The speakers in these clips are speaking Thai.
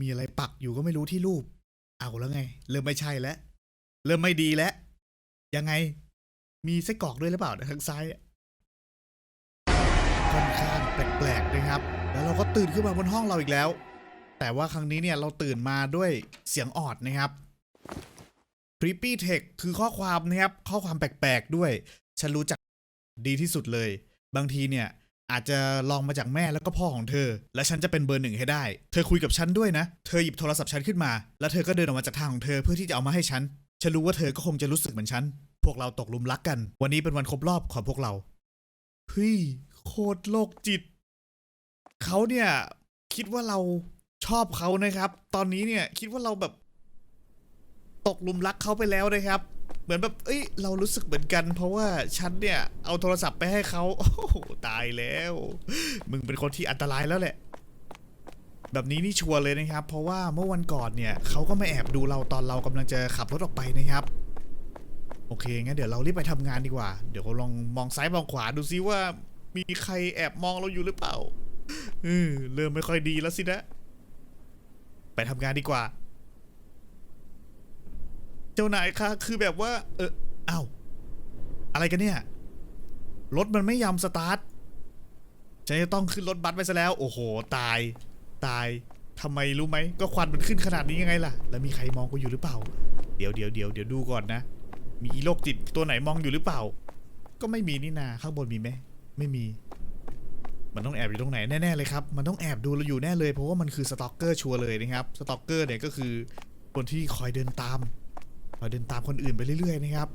มีอะไรปักอยู่ก็ไม่รู้ที่รูป เอาแล้วไง เริ่มไม่ใช่แล้ว เริ่มไม่ดีแล้ว ยังไง มีไส้กรอกด้วยหรือเปล่าทางซ้ายค่อนข้างแปลกๆนะครับ แล้วเราก็ตื่นขึ้นมาบนห้องเราอีกแล้ว แต่ว่าครั้งนี้เนี่ยเราตื่นมาด้วยเสียงออดนะครับ Creepy Text คือข้อความนะครับ ข้อความแปลกๆด้วย ฉันรู้จักดีที่สุดเลย บางทีเนี่ย อาจจะลองมาจากแม่แล้วก็พ่อของเธอ และฉันจะเป็นเบอร์หนึ่งให้ได้ เธอคุยกับฉันด้วยนะ เธอหยิบโทรศัพท์ฉันขึ้นมา แล้วเธอก็เดินออกมาจากทางของเธอเพื่อที่จะเอามาให้ฉัน ฉันรู้ว่าเธอก็คงจะรู้สึกเหมือนฉัน พวกเราตกหลุมรักกัน วันนี้เป็นวันครบรอบของพวกเราเฮ้ยโคตรโลกจิต เขาเนี่ยคิดว่าเราชอบเขานะครับ ตอนนี้เนี่ยคิดว่าเราแบบ ตกหลุมรักเขาไปแล้วนะครับ เหมือนแบบ เอ้ย เรารู้สึกเหมือนกัน เพราะว่าฉันเนี่ย เอาโทรศัพท์ไปให้เขาโอ้โหตายแล้ว มึงเป็นคนที่อันตรายแล้วแหละ แบบนี้นี่ชัวร์เลยนะครับ เพราะว่าเมื่อวันก่อนเนี่ยเขาก็มาแอบดูเราตอนเรากำลังจะขับรถออกไปนะครับ โอเค งั้นเดี๋ยวเรารีบไปทำงานดีกว่า เดี๋ยวเราลองมองซ้ายมองขวาดูซิว่า มีใครแอบมองเราอยู่หรือเปล่า เออเริ่มไม่ค่อยดีแล้วสินะ ไปทำงานดีกว่า เจ้านายคะคือแบบว่า เอออ้าวอะไรกันเนี่ย รถมันไม่ยอมสตาร์ทฉันจะต้องขึ้นรถบัสไปซะแล้ว โอ้โห ตาย ตายทำไมรู้ไหม ก็ควันมันขึ้นขนาดนี้ยังไงล่ะ แล้วมีใครมองกูอยู่หรือเปล่า เดี๋ยวเดี๋ยวเดี๋ยวเดี๋ยวดูก่อนนะ มีอีโรคจิตตัวไหนมองอยู่หรือเปล่า ก็ไม่มีนี่นา ข้างบนมีไหม ไม่มี มันต้องแอบอยู่ตรงไหนแน่ๆเลยครับ มันต้องแอบดูเราอยู่แน่เลย เพราะว่ามันคือสตอกเกอร์ชัวร์เลยนะครับ สตอกเกอร์เนี่ยก็คือคนที่คอยเดินตาม คอยเดินตามคนอื่นไปเรื่อยๆนะครับ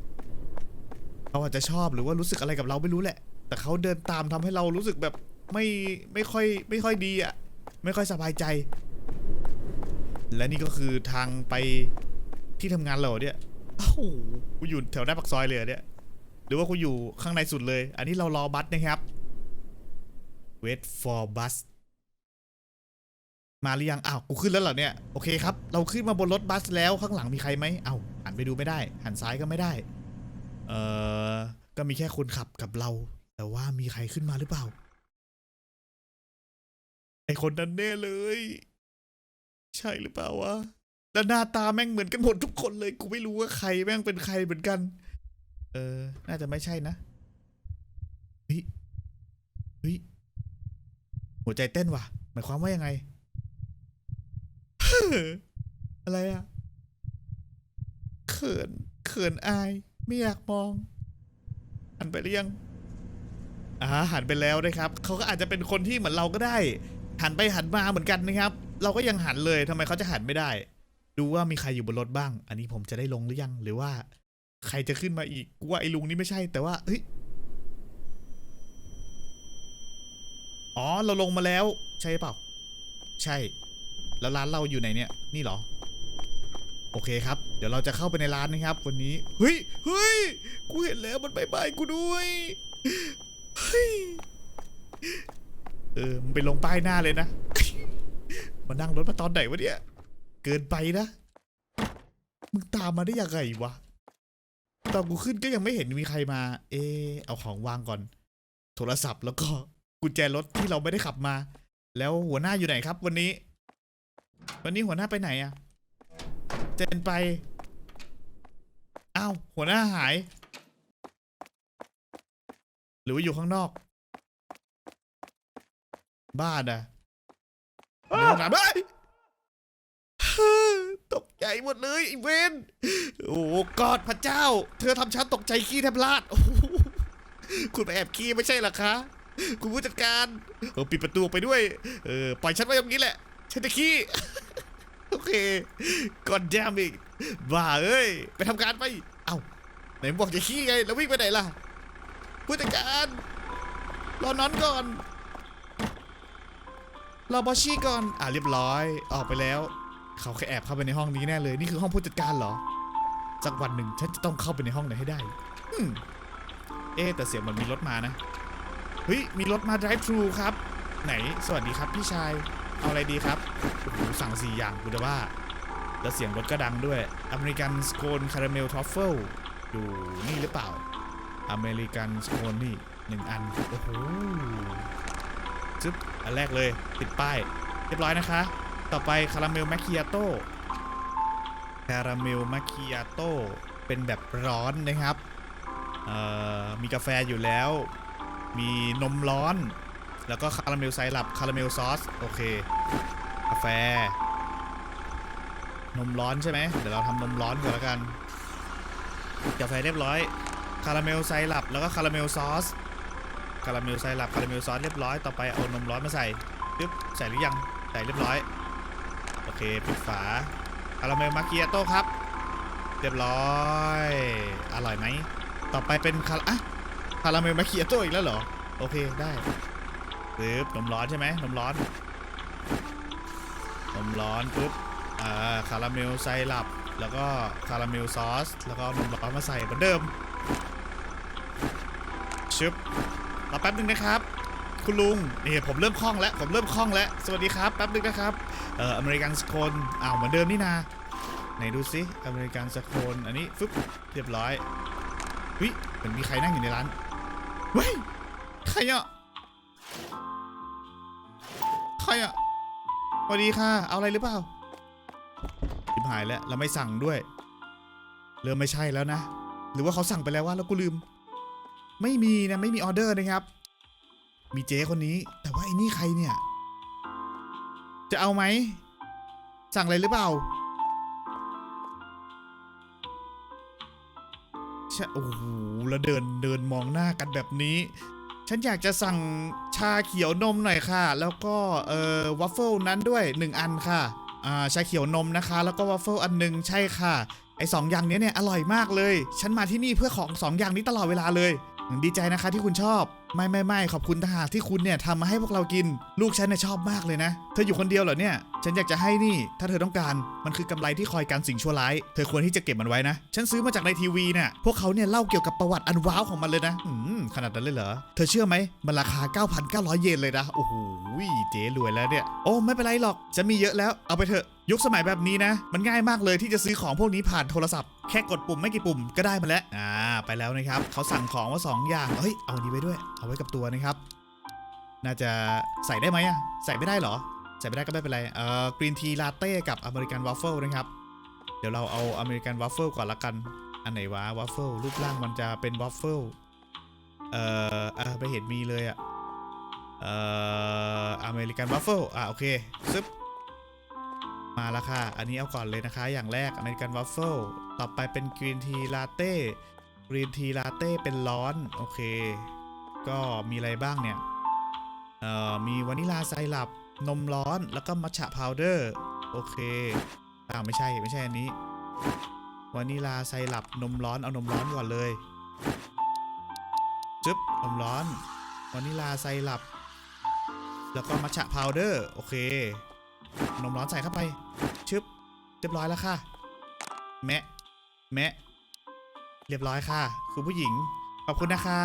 เขาอาจจะชอบหรือว่ารู้สึกอะไรกับเราไม่รู้แหละ แต่เขาเดินตามทำให้เรารู้สึกแบบไม่ไม่ค่อยไม่ค่อยดีอะ่ะไม่ค่อยสบายใจ และนี่ก็คือทางไปที่ทำงานเราเนี่ยโอ้โหกูอยู่แถวหน้าปากซอยเลยเหรอเนี่ยหรือว่ากูอยู่ข้างในสุดเลย อันนี้เรารอบัสนะครับ wait for bus มาหรือยัง อ้าว กูขึ้นแล้วเหรอเนี่ย โอเคครับ เราขึ้นมาบนรถบัสแล้วข้างหลังมีใครไหมเอ้าหันไปดูไม่ได้ หันซ้ายก็ไม่ได้ เอ่อก็มีแค่คนขับกับเรา แต่ว่ามีใครขึ้นมาหรือเปล่า ไอคนนั้นแน่เลย ใช่หรือเปล่าวะ แล้วหน้าตาแม่งเหมือนกันหมดทุกคนเลย กูไม่รู้ว่าใครแม่งเป็นใครเหมือนกัน เออ น่าจะไม่ใช่นะ เฮ้ย เฮ้ย หัวใจเต้นว่ะ หมายความว่ายังไง อะไรอะเขิน เขินอาย ไม่อยากมอง หันไปหรือยังอ่าหันไปแล้วนะครับ เขาก็อาจจะเป็นคนที่เหมือนเราก็ได้ หันไปหันมาเหมือนกันนะครับ เราก็ยังหันเลยทำไมเขาจะหันไม่ได้ ดูว่ามีใครอยู่บนรถบ้าง อันนี้ผมจะได้ลงหรือยัง หรือว่า ใครจะขึ้นมาอีกกูว่าไอ้ลุงนี่ไม่ใช่ แต่ว่าเฮ้ย อ๋อ เราลงมาแล้ว ใช่เปล่า ใช่ แล้วร้านเราอยู่ไหนเนี่ย นี่เหรอ โอเคครับ เดี๋ยวเราจะเข้าไปในร้านนะครับ วันนี้ เฮ้ย เฮ้ย กูเห็นแล้วมันบายบายกูด้วย เฮ้ย เออ มันไปลงป้ายหน้าเลยนะ มานั่งรถมาตอนไหนวะเนี่ย เกินไปนะ มึงตามมาได้ยังไงวะ ตอนกูขึ้นก็ยังไม่เห็นมีใครมา เออเอาของวางก่อน โทรศัพท์แล้วก็กุญแจรถที่เราไม่ได้ขับมา แล้วหัวหน้าอยู่ไหนครับ วันนี้ วันนี้หัวหน้าไปไหนอะเจนไปอ้าวหัวหน้าหาย หรือว่าอยู่ข้างนอก บ้านอะเดินมาเฮ้ยตกใจหมดเลยไอ้เวนโอ้กอดพระเจ้า เธอทำฉันตกใจขี้แทบลาดคุณไปแอบขี้ไม่ใช่หรอคะ คุณผู้จัดการเออปิดประตูไปด้วย เออปล่อยฉันไว้ตรงนี้แหละ ฉันจะขี้โอเคก่อนแจมอีกบ้าเอ้ยไปทำการไปเอ้าไหนบอกจะขี้ไงแล้ววิ่งไปไหนล่ะผู้จัดการรอนอนก่อนรอบอชี่ก่อนอะเรียบร้อยออกไปแล้ว เขาแค่แอบเข้าไปในห้องนี้แน่เลยนี่คือห้องผู้จัดการเหรอสักวันหนึ่งฉันจะต้องเข้าไปในห้องนั้นให้ได้เอ๊แต่เสียงมันมีรถมานะเฮ้ยมีรถมา drive thru ครับ ไหนสวัสดีครับพี่ชาย เอาอะไรดีครับโอ้โหสั่งสี่อย่างกูจะว่า แล้วเสียงรถก็ดังด้วย อเมริกันสโคนคาราเมลทรัฟเฟิลอยู่นี่หรือเปล่า อเมริกันสโคนนี่หนึ่งอัน โอ้โหจึ๊บ อันแรกเลย ติดป้าย เรียบร้อยนะคะ ต่อไปคาราเมลแมคคิอาโต้คาราเมลแมคคิอาโต้เป็นแบบร้อนนะครับ มีกาแฟอยู่แล้ว มีนมร้อน แล้วก็คาราเมลไซรัปคาราเมลซอส โอเค กาแฟ นมร้อนใช่ไหมเดี๋ยวเราทำนมร้อนก่อนแล้วกันกาแฟเรียบร้อย คาราเมลไซรัปแล้วก็คาราเมลซอส คาราเมลไซรัปคาราเมลซอสเรียบร้อย ต่อไปเอานมร้อนมาใส่ปึ๊บใส่หรือยัง ใส่เรียบร้อย โอเคปิดฝา คาราเมลมาเกียโต้ครับ เรียบร้อย อร่อยไหม ต่อไปเป็นคาราอะคาราเมลมาเกียโต้อีกแล้วเหรอ โอเคได้ปึ๊บนมร้อนใช่ไหมนมร้อนน มร้อนปึ๊บอ่าคาราเมลไซรัปแล้วก็คาราเมลซอส แล้วก็นมร้อนมาใส่เหมือนเดิมชึบรอแป๊บนึงนะครับ คุณลุงนี่ผมเริ่มคล่องแล้ว ผมเริ่มคล่องแล้ว สวัสดีครับแป๊บนึงนะครับเอ่ออเมริกันสโคนอ้าวเหมือนเดิมนี่นาไหนดูซิอเมริกันสโคนอันนี้ฟึบเรียบร้อยวิเหมือนมีใครนั่งอยู่ในร้านเว้ยใครอะใครอะ สวัสดีค่ะ เอาอะไรหรือเปล่าทิมหายแล้วเราไม่สั่งด้วย เริ่มไม่ใช่แล้วนะ หรือว่าเขาสั่งไปแล้วว่าแล้วกูลืม ไม่มีนะไม่มีออเดอร์นะครับ มีเจ๊คนนี้ แต่ว่าไอ้นี่ใครเนี่ย จะเอาไหม สั่งอะไรหรือเปล่าใช่โอ้โหแล้วเดินเดินมองหน้ากันแบบนี้ ฉันอยากจะสั่งชาเขียวนมหน่อยค่ะ แล้วก็เอ่อวัฟเฟิลนั้นด้วย 1 อันค่ะอ่าชาเขียวนมนะคะ แล้วก็วัฟเฟิลอันหนึงใช่ค่ะ ไอ้สองอย่างนี้เนี่ยอร่อยมากเลย ฉันมาที่นี่เพื่อของสองอย่างนี้ตลอดเวลาเลยดีใจนะคะที่คุณชอบ ไม่ไม่ไม่ขอบคุณทหารที่คุณเนี่ยทำมาให้พวกเรากิน ลูกฉันเนี่ยชอบมากเลยนะ เธออยู่คนเดียวเหรอเนี่ย ฉันอยากจะให้นี่ ถ้าเธอต้องการมันคือกำไรที่คอยกันสิ่งชั่วร้าย เธอควรที่จะเก็บมันไว้นะ ฉันซื้อมาจากในทีวีเนี่ยพวกเขาเนี่ยเล่าเกี่ยวกับประวัติอันว้าวของมันเลยนะอืม ขนาดนั้นเลยเหรอ เธอเชื่อไหม มันราคา 9,900 เยนเลยนะ โอ้โห เจ๊รวยแล้วเนี่ย โอ้ ไม่เป็นไรหรอก จะมีเยอะแล้ว เอาไปเถอะ ยุคสมัยแบบนี้นะ มันง่ายมากเลยที่จะซื้อของพวกนี้ผ่านโทรศัพท์ แค่กดปุ่มไม่กี่ปุ่มก็ได้มาแล้ว อ่า ไปแล้วนะครับ เขาสั่งของมาสองอย่าง เฮ้ย เอาอันนี้ไว้ด้วย เอาไว้กับตัวนะครับ น่าจะใส่ได้ไหมอะใส่ไม่ได้เหรอ ใส่ไม่ได้ก็ไม่เป็นไร เอ่อ กรีนทีลาเต้กับอเมริกันว f ฟเฟิลนะครับ เดี๋ยวเราเอาอเมริกันว f ฟเฟิลก่อนละกัน อันไหนวะว f ฟเฟิลรูปร่างมันจะเป็นว f ฟเฟิล เอ่ออะไม่เห็นมีเลยอะเอ่ออเมริกันว f ฟเฟิลอะโอเคซึบมาแล้วค่ะ อันนี้เอาก่อนเลยนะคะ อย่างแรกอเมริกันว f ฟเฟิลต่อไปเป็นกรีนทีลาเต้กรีนทีลาเต้เป็นร้อน โอเค ก็มีอะไรบ้างเนี่ย เอ่อ มีวานิลาไซรัป นมร้อน แล้วก็มัทฉะพาวเดอร์ โอเคอ่าไม่ใช่ ไม่ใช่อันนี้ วานิลาไซรัป นมร้อน เอานมร้อนก่อนเลย จึ๊บนมร้อนวานิลาไซรัปแล้วก็มัทฉะพาวเดอร์ โอเคนมร้อนใส่เข้าไป ชึบ เรียบร้อยแล้วค่ะ แมะ แมะ เรียบร้อยค่ะ คุณผู้หญิง ขอบคุณนะคะ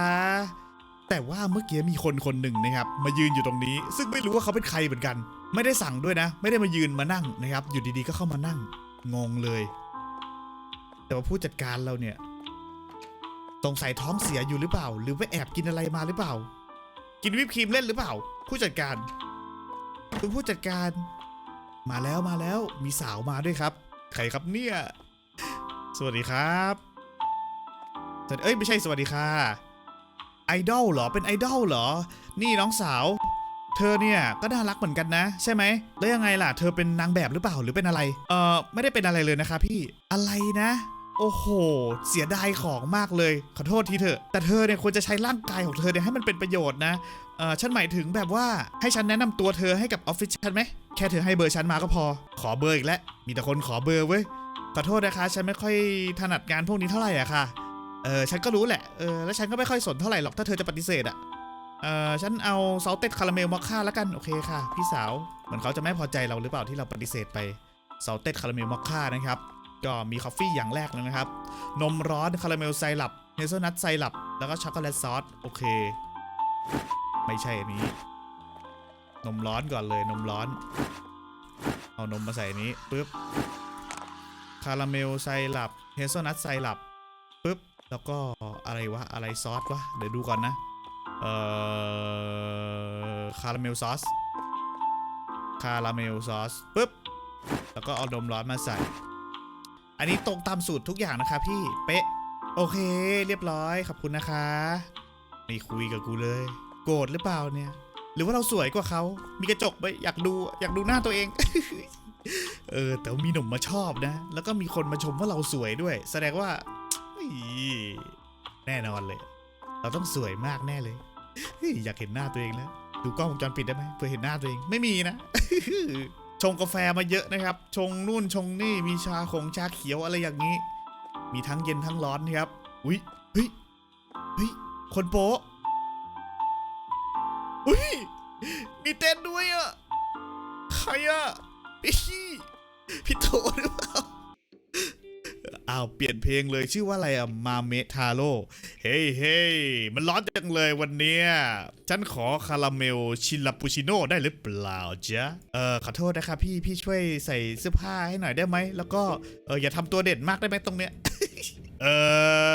แต่ว่าเมื่อกี้มีคนคนหนึ่งนะครับ มายืนอยู่ตรงนี้ ซึ่งไม่รู้ว่าเขาเป็นใครเหมือนกัน ไม่ได้สั่งด้วยนะ ไม่ได้มายืนมานั่งนะครับ อยู่ดีๆก็เข้ามานั่ง งงเลย แต่ว่าผู้จัดการเราเนี่ย สงสัยท้องเสียอยู่หรือเปล่า หรือว่าแอบกินอะไรมาหรือเปล่า กินวิปครีมเล่นหรือเปล่า ผู้จัดการคุณผู้จัดการ มาแล้วมาแล้วมีสาวมาด้วยครับ ใครครับเนี่ย สวัสดีครับเอ้ยไม่ใช่สวัสดีค่ะไอดอลเหรอเป็นไอดอลเหรอ นี่น้องสาว เธอเนี่ยก็น่ารักเหมือนกันนะ ใช่ไหมแล้วยังไงล่ะ เธอเป็นนางแบบหรือเปล่าหรือเป็นอะไร เออไม่ได้เป็นอะไรเลยนะคะ พี่อะไรนะ โอ้โห เสียดายของมากเลย ขอโทษทีเถอะ แต่เธอเนี่ยควรจะใช้ร่างกายของเธอเนี่ยให้มันเป็นประโยชน์นะ เอ่อฉันหมายถึงแบบว่าให้ฉันแนะนำตัวเธอให้กับออฟฟิศฉันไหม แค่เธอให้เบอร์ฉันมาก็พอ ขอเบอร์อีกแล้ว มีแต่คนขอเบอร์เว้ย ขอโทษนะคะ ฉันไม่ค่อยถนัดงานพวกนี้เท่าไหร่อะค่ะ เออ ฉันก็รู้แหละ เออ แล้วฉันก็ไม่ค่อยสนเท่าไหร่หรอกถ้าเธอจะปฏิเสธอะเออฉันเอาซอลเต็ดคาราเมลมอคค่าแล้วกัน โอเคค่ะ พี่สาว เหมือนเขาจะไม่พอใจเราหรือเปล่าที่เราปฏิเสธไปซอลเต็ดคาราเมลมอคค่านะครับ ก็มีคอฟฟี่อย่างแรกเลยนะครับ นมร้อนคาราเมลไซรัปเฮเซลนัทไซรัปแล้วก็ช็อกโกแลตซอสโอเค ไม่ใช่อันนี้ นมร้อนก่อนเลยนมร้อน เอานมมาใส่นนี้ปุ๊บคาราเมลไซรัปเฮเซลนัทไซรัปปุ๊บแล้วก็อะไรวะอะไรซอสวะเดี๋ยวดูก่อนนะเอ่อคาราเมลซอสคาราเมลซอสปุ๊บแล้วก็เอานมร้อนมาใส่ อันนี้ตรงตามสูตรทุกอย่างนะคะพี่เป๊ะ โอเค เรียบร้อยขอบคุณนะคะ ไม่คุยกับกูเลย โกรธหรือเปล่าเนี่ย หรือว่าเราสวยกว่าเขา มีกระจกไหมอยากดูอยากดูหน้าตัวเอง เออ แต่มีหนุ่มมาชอบนะ แล้วก็มีคนมาชมว่าเราสวยด้วย แสดงว่าแน่นอนเลย เราต้องสวยมากแน่เลยอยากเห็นหน้าตัวเองแล้ว ดูกล้องวงจรปิดได้ไหมเพื่อเห็นหน้าตัวเองไม่มีนะ ชงกาแฟมาเยอะนะครับ ชงนู่นชงนี่มีชาของชาเขียวอะไรอย่างนี้ มีทั้งเย็นทั้งร้อนนะครับอุ้ยเฮ้ยเฮ้ยคนโป๊ะอุ้ยมีเต้นด้วยอะใครอะพี่พี่โตหรือเปล่า อ้าวเปลี่ยนเพลงเลยชื่อว่าอะไรอะมาเมทาโร่เฮ้ยเฮ้ยมันร้อนจังเลยวันเนี้ยฉันขอคาราเมลชิลาปูชิโน่ได้หรือเปล่าจ๊ะเออขอโทษนะครับพี่พี่ช่วยใส่เสื้อผ้าให้หน่อยได้ไหมแล้วก็เอออย่าทำตัวเด่นมากได้ไหมตรงเนี้ย เอ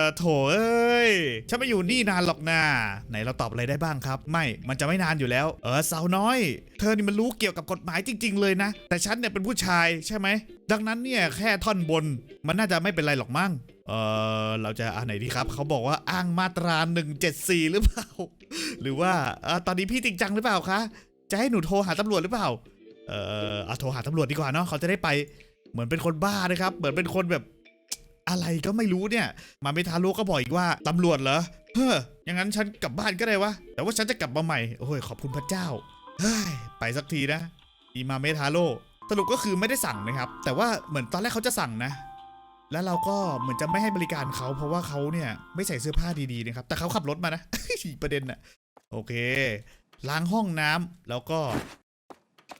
อโถเอ้ยฉันไม่อยู่นี่นานหรอกนาไหนเราตอบอะไรได้บ้างครับ ไม่มันจะไม่นานอยู่แล้ว เออสาวน้อย เธอนี่มันรู้เกี่ยวกับกฎหมายจริง ๆ เลยนะ แต่ฉันเนี่ยเป็นผู้ชายใช่ไหม ดังนั้นเนี่ยแค่ท่อนบน มันน่าจะไม่เป็นไรหรอกมั้งเออเราจะอ่านไหนดีครับ เขาบอกว่าอ้างมาตรา 174 หรือเปล่า หรือว่าออตอนนี้พี่จริงจังหรือเปล่าคะจะให้หนูโทรหาตำรวจหรือเปล่า เออเอาโทรหาตำรวจดีกว่าเนาะเขาจะได้ไปเหมือนเป็นคนบ้านะครับ เหมือนเป็นคนแบบ อะไรก็ไม่รู้เนี่ย มาไม่ทาโร่ก็บอกอีกว่าตำรวจเหรอ เฮ้ออย่างนั้นฉันกลับบ้านก็ได้วะ แต่ว่าฉันจะกลับมาใหม่ โอ้ยขอบคุณพระเจ้า เฮ้ย ไปสักทีนะ อีมาเมทาโร่สรุปก็คือไม่ได้สั่งนะครับ แต่ว่าเหมือนตอนแรกเขาจะสั่งนะ แล้วเราก็เหมือนจะไม่ให้บริการเขา เพราะว่าเขาเนี่ยไม่ใส่เสื้อผ้าดีๆนะครับ แต่เขาขับรถมานะ ประเด็นน่ะ โอเค ล้างห้องน้ำแล้วก็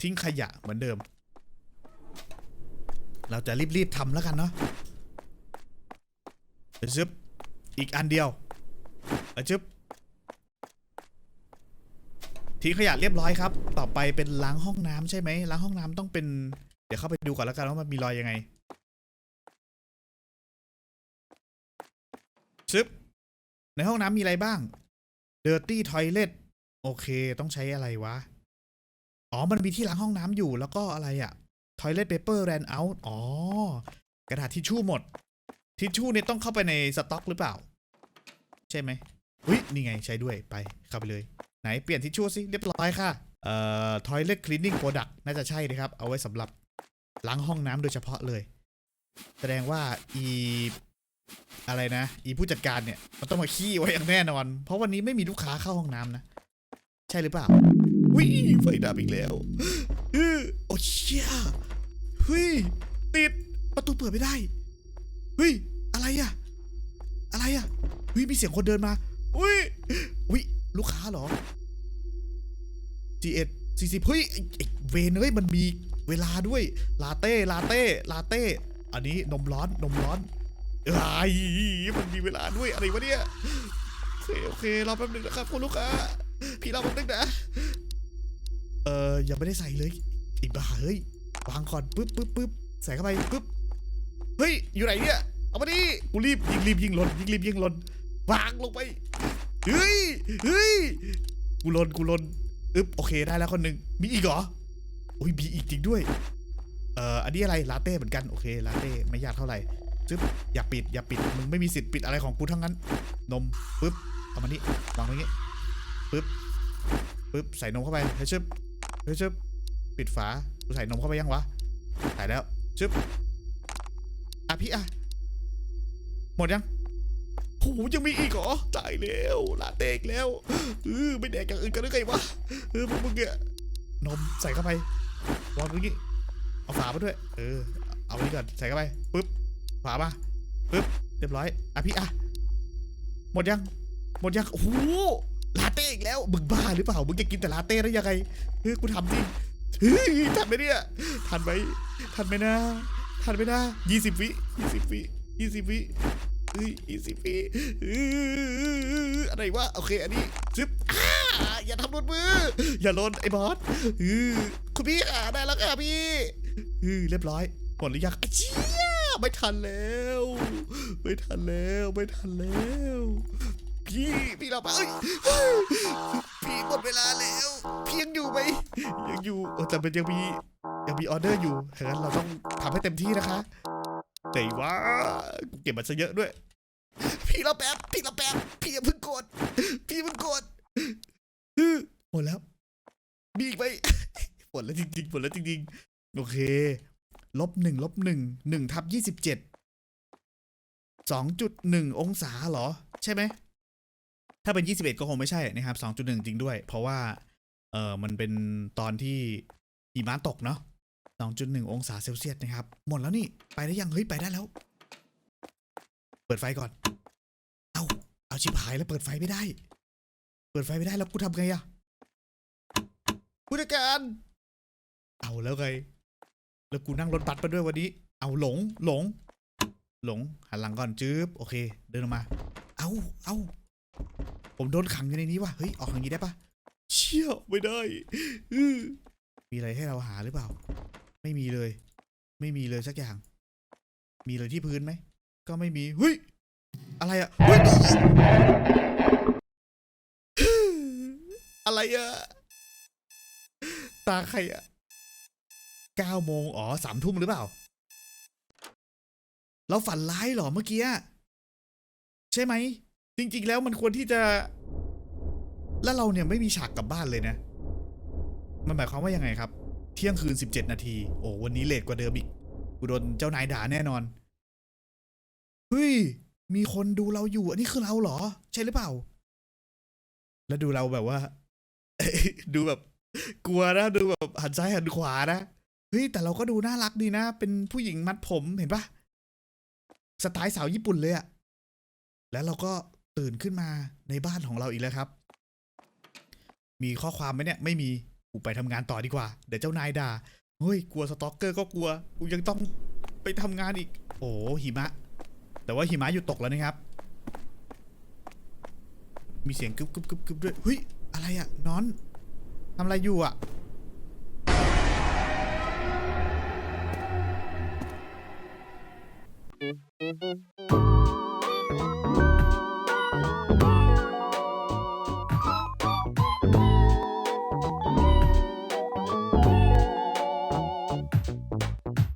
ทิ้งขยะเหมือนเดิม เราจะรีบๆทำแล้วกันเนาะ ซึบอีกอันเดียวอจึบทิ้งขยะเรียบร้อยครับ ต่อไปเป็นล้างห้องน้ำใช่ไหมล้างห้องน้ำต้องเป็น เดี๋ยวเข้าไปดูก่อนแล้วกันว่ามันมีรอยยังไงซึบในห้องน้ำมีอะไรบ้าง dirty toilet โอเค ต้องใช้อะไรวะ อ๋อ มันมีที่ล้างห้องน้ำอยู่แล้วก็อะไรอะ toilet paper ran out อ๋อ กระดาษทิชชู่หมด ทิชชู่เนี่ยต้องเข้าไปในสต็อกหรือเปล่า ใช่ไหมอุ้ยนี่ไงใช้ด้วยไปเข้าไปเลย ไหนเปลี่ยนทิชชู่สิเรียบร้อยค่ะเอ่อ toilet cleaning product น่าจะใช่นะครับ เอาไว้สำหรับล้างห้องน้ำโดยเฉพาะเลย แสดงว่าอีอะไรนะ อีผู้จัดการเนี่ย มันต้องมาขี้ไว้อย่างแน่นอน เพราะวันนี้ไม่มีลูกค้าเข้าห้องน้ำนะ ใช่หรือเปล่าวิไฟดับอีกแล้วเออโอ้เชี่ยเฮ้ยติดประตูเปิดไม่ได้เฮ้ย อะไรอะอะไรอะเฮ้ยมีเสียงคนเดินมา อุ้ยอุ้ยลูกค้าเหรอ G1 40เฮ้ยไอ้ไอ้เวนเฮ้ยมันมีเวลาด้วย ลาเต้ ลาเต้ ลาเต้ อันนี้นมร้อน นมร้อนเอ้ยมันมีเวลาด้วยอะไรวะเนี่ย โอเคโอเครอแป๊บนึงนะครับคุณลูกค้า พี่รอแป๊บนึงนะ เออยังไม่ได้ใส่เลยอ้บ้าเฮ้ยวางก่อนปึ๊บปึ๊บปึ๊บใส่เข้าไปปึ๊บ เฮ้ย อยู่ไหนเนี่ย เอามาดิกูรีบยิงรีบยิงหล่นยิงรีบยิงหล่นวางลงไปเฮ้ยเฮ้ยกูหล่นกูหล่นอึ๊บโอเคได้แล้วคนหนึ่งมีอีกเหรออุ้ยมีอีกจริงด้วยเอ่ออันนี้อะไรลาเต้เหมือนกันโอเคลาเต้ไม่ยากเท่าไหร่จึ๊บอย่าปิดอย่าปิดมึงไม่มีสิทธิ์ปิดอะไรของกูทั้งนั้น นมปึ๊บเอามานี่วางไว้งี้ปึ๊บปึ๊บใส่นมเข้าไปเฮ้ยชึบเฮ้ยชึบปิดฝากูใส่นมเข้าไปยังวะใส่แล้วชึบอะพี่อะ หมดยังโหยังมีอีกเหรอตายแล้วลาเต้กแล้วเออไม่แดกอย่างอื่นกันหรือไงวะเออพวกมึงเนี่ยนมใส่เข้าไปวางตรงนี้เอาฝามาด้วย เออ เอาไว้ก่อนใส่เข้าไปปึ๊บฝามาปึ๊บเรียบร้อยอะพี่อะหมดยัง หมดยังโอ้โหลาเต้อีกแล้วมึงบ้าหรือเปล่ามึงจะกินแต่ลาเต้ได้ยังไงเฮ้ยกูทำจริงเฮ้ยทันไหมเนี่ยทันไหมทันไหมนะทันไหมนะยี่สิบวิยี่สิบวิ ยี่สิบวิเฮ้ยยี่สิบวิเอ้ยอะไรวะ โอเค อันนี้ซึบอย่าทำหล่นมือ อย่าหล่นไอ้บอสเออคุณพี่อะได้แล้วค่ะพี่เออเรียบร้อยหมดหรือยังไอ้เชี่ยไม่ทันแล้ว ไม่ทันแล้ว ไม่ทันแล้ว พี่ พี่เราไปเอ้ยพี่หมดเวลาแล้ว พี่ยังอยู่ไหมยังอยู่เออแต่มันยังมียังมีออเดอร์อยู่ฉะนั้นเราต้องทำให้เต็มที่นะคะ แต่ว่ากูเก็บมันซะเยอะด้วย พี่เราแป๊บพี่เราแป๊บพี่อย่าเพิ่งกด พี่เพิ่งกดหมดแล้ว มีอีกไหมหมดแล้วจริงๆหมดแล้วจริงๆ โอเค ลบหนึ่งลบหนึ่งหนึ่งทับยี่สิบเจ็ดสองจุดหนึ่งองศาเหรอ ใช่ไหม ถ้าเป็นยี่สิบเอ็ดก็คงไม่ใช่นะครับสองจุดหนึ่งจริงด้วย เพราะว่า เออมันเป็นตอนที่หิมะตกเนาะ สองจุดหนึ่งองศาเซลเซียสนะครับ หมดแล้วนี่ ไปได้ยัง เฮ้ย ไปได้แล้ว เปิดไฟก่อน เอาเอาชิบหายแล้วเปิดไฟไม่ได้ เปิดไฟไม่ได้แล้วกูทำไงอะผู้จัดการ เอาแล้วไง แล้วกูนั่งรถบัสมาด้วยวันนี้ เอาหลง หลง หลง หันหลังก่อนจืบโอเค เดินออกมา เอาเอาผมโดนขังอยู่ในนี้ว่ะ เฮ้ย ออกทางนี้ได้ปะเชี่ยไม่ได้มีอะไรให้เราหาหรือเปล่า ไม่มีเลย ไม่มีเลยสักอย่าง มีเลยที่พื้นไหม ก็ไม่มีเฮ้ยอะไรอะเฮ้ยอะไรอะตาใครอะเก้าโมงอ๋อสามทุ่มหรือเปล่า เราฝันร้ายเหรอเมื่อกี้ใช่ไหม จริง ๆ แล้วมันควรที่จะ แล้วเราเนี่ยไม่มีฉากกลับบ้านเลยนะ มันหมายความว่ายังไงครับ เที่ยงคืนสิบเจ็ดนาที โอ้วันนี้เลทกว่าเดิมอีก กูโดนเจ้านายด่าแน่นอน เฮ้ย มีคนดูเราอยู่ อันนี้คือเราเหรอ ใช่หรือเปล่า แล้วดูเราแบบว่า ดูแบบ กลัวนะ ดูแบบหันซ้ายหันขวานะ เฮ้ย แต่เราก็ดูน่ารักดีนะ เป็นผู้หญิงมัดผมเห็นปะสไตล์สาวญี่ปุ่นเลยอะแล้วเราก็ตื่นขึ้นมาในบ้านของเราอีกแล้วครับ มีข้อความไหมเนี่ย ไม่มี กูไปทำงานต่อดีกว่า เดี๋ยวเจ้านายด่าเฮ้ยกลัวสต็อกเกอร์ก็กลัวกูยังต้องไปทำงานอีก โอ้หิมะ แต่ว่าหิมะหยุดตกแล้วนะครับ มีเสียงกึบกึบกึบกึบด้วยเฮ้ยอะไรอะนอนทำอะไรอยู่อะ